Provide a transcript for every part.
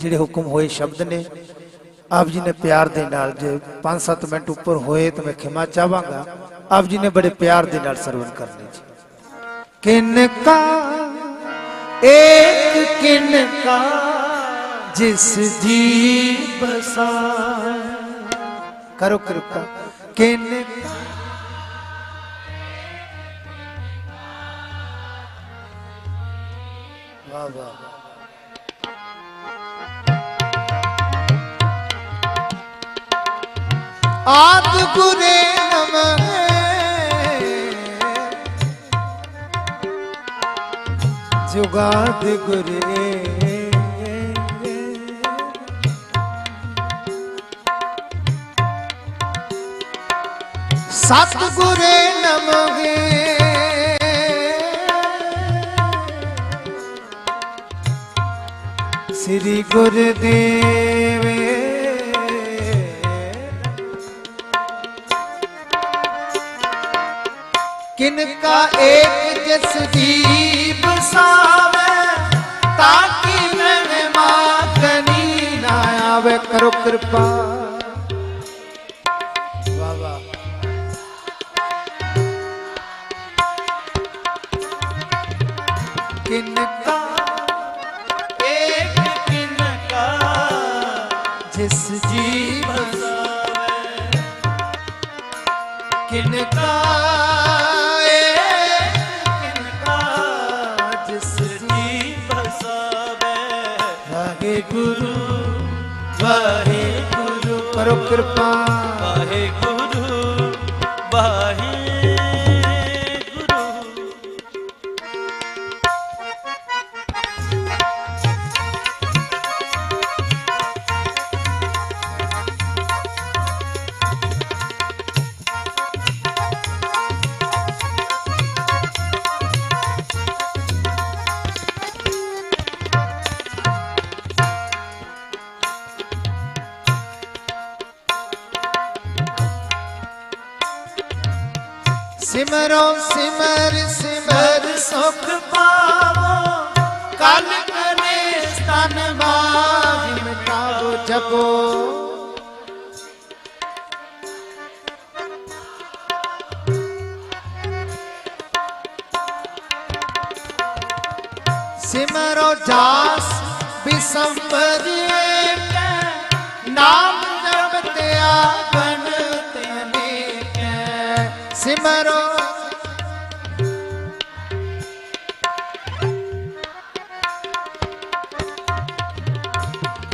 ਜਿਹੜੇ ਹੁਕਮ ਹੋਏ ਸ਼ਬਦ ਨੇ, ਆਪ ਜੀ ਨੇ ਪਿਆਰ ਦੇ ਨਾਲ ਜੇ 5-7 ਮਿੰਟ ਉੱਪਰ ਹੋਏ ਤਾਂ ਮੈਂ ਖਿਮਾ ਚਾਹਾਂਗਾ, ਆਪ ਜੀ ਨੇ ਬੜੇ ਪਿਆਰ ਦੇ ਨਾਲ ਸਰਵਨ ਕਰਨੇ ਜੀ। ਕਿਨ ਕਾ, ਏਕ ਕਿਨ ਕਾ, ਜਿਸ ਜੀ ਬਸਾਏ ਕਰੋ ਕਿਰਪਾ, ਕਿਨ ਕਾ ਵਾਹ ਵਾਹ। ਆਦ ਗੁਰੇ ਨਮः। ਜੁਗਾਦ ਗੁਰੇ ਸਤ ਗੁਰੇ ਨਮः ਸ੍ਰੀ ਗੁਰਦੇਵ। ਕਿਨ ਕਾ ਏਕ ਜਿਸ ਜੀ ਬਸਾਵੇ ਤਾਂ ਕਿ ਮੈਂ ਮਾਗਨੀ ਨਾ ਆਵੇ। ਕਰੋ ਕਿਰਪਾ। ਵਾਹ ਵਾਹ। ਕਿਰਪਾ ਸਿਮਰੋ ਸਿਮਰ ਸਿਮਰ ਸੁਖ ਪਾਵੋ। ਕਲ ਕਨੇ ਸਤਨ ਮਾਹਿ ਮਿਟਾਵੋ ਜਪੋ। ਸਿਮਰੋ ਜਾਸ ਬਿਸੰਬਰੀਏ ਨਾਮ ਜਪਤਿਆ ਬਨ ਤਨੇ ਸਿਮਰੋ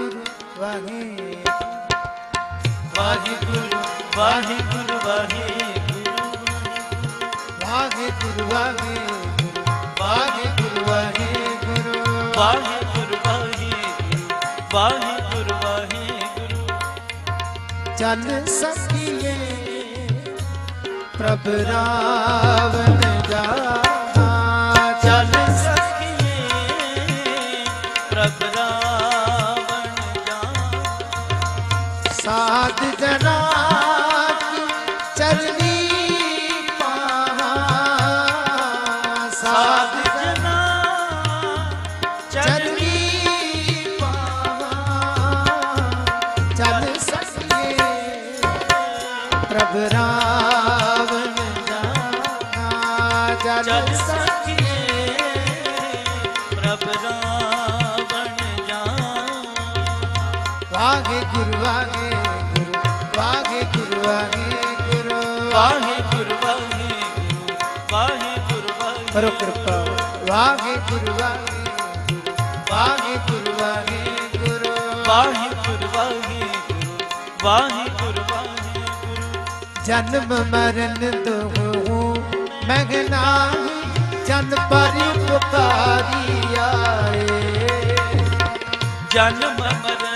ਵਾਹਿਗੁਰੂ ਵਾਹਿਗੁਰੂ ਵਾਹਿਗੁਰੂ ਵਾਹਿਗੁਰੂ ਵਾਹਿਗੁਰੂ ਵਾਹਿਗੁਰੂ ਵਾਹਿਗੁਰੂ ਵਾਹਿਗੁਰੂ। ਵਾਹਿਗੁਰੂ ਵਾਹਿਗੁਰੂ ਵਾਹਿਗੁਰੂ ਵਾਹਿਗੁਰੂ ਚੱਲ ਸਕੀਏ ਪ੍ਰਭ ਰਾਵਣ। ਵਾਗੇ ਗੁਰੂ ਵਾਗੇ ਗੁਰੂ ਵਾਗੇ ਗੁਰੂ ਵਾਗੇ ਗੁਰੂ ਵਾਗੇ ਕਿਰਪਾ ਵਾਗੇ ਗੁਰੂ ਵਾਗੇ ਵਾਗੇ ਗੁਰੂ ਵਾਗੇ ਗੁਰੂ ਜਨਮ ਮਰਨ ਦੋ ਮਗਨਾ ਜਨ ਪਰਿਉਪਕਾਰੀ ਆਏ। ਜਨਮ ਮਰਨ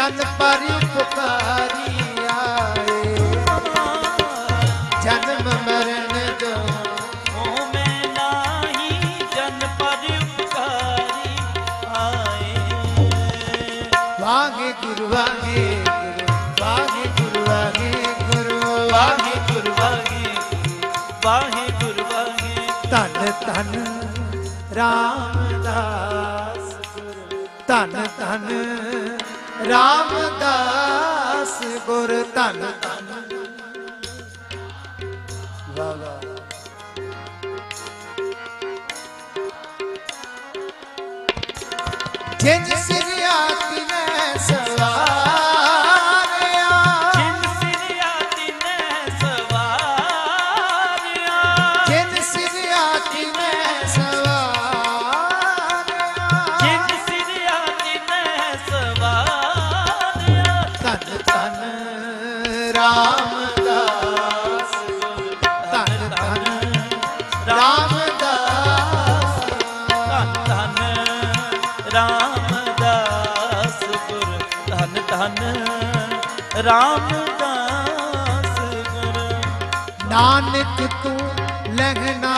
ਜਨ ਪਰ ਉਪਕਾਰੀ ਆਏ ਜਨਮ ਮਰਨ ਦੋਹੂ ਹੂੰ ਮੈਂ ਨਾਹੀ ਜਨ ਪਰ ਉਪਕਾਰੀ ਆਏ। ਵਾਗੇ ਗੁਰੂ ਵਾਗੇ ਗੁਰੂ ਵਾਗੇ ਗੁਰੂ ਵਾਗੇ ਗੁਰੂ ਵਾਹਿਗੁਰੂ ਵਾਹਿਗੁਰੂ। ਵਾਹਿਗੁਰੂ ਵਾਹਿਗੁਰੂ। ਧੰਨ ਧੰਨ ਰਾਮਦਾਸ। ਗੁਰੂ ਧੰਨ ਧੰਨ ਰਾਮਦਾਸ ਗੁਰ ਧੰਨ। ਧੰਨ ਵਾ ਜਿਨ ਸਿਰ ਰਾਮਦਾਸ ਗੁਰ। ਨਾਨਕ ਤੂੰ ਲਹਿਣਾ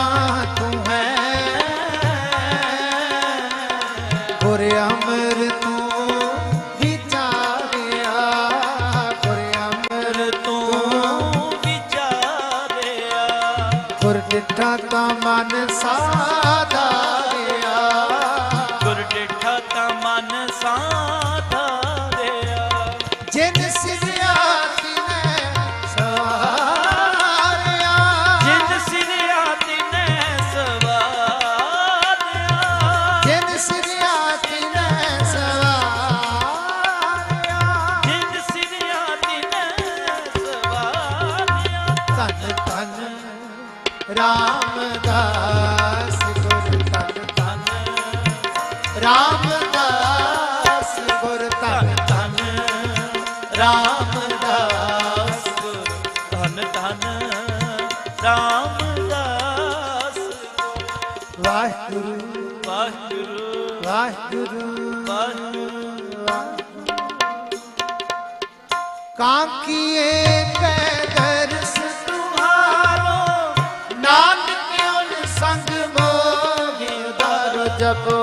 ਰਾਮਦਾਸ ਗੁਰ ਧੰਨ ਧੰਨ ਰਾਮਦਾਸ ਗੁਰ ਧੰਨ ਧੰਨ ਰਾਮਦਾਸ ਗੁਰ ਧੰਨ ਧੰਨ ਰਾਮਦਾਸ ਵਾਹਿਗੁਰੂ ਵਾਹਿਗੁਰੂ ਵਾਹਿਗੁਰੂ ਵਾਹਿਗੁਰੂ। ਕਾਂਕੀਏ ਕੈ ਦਰ શકો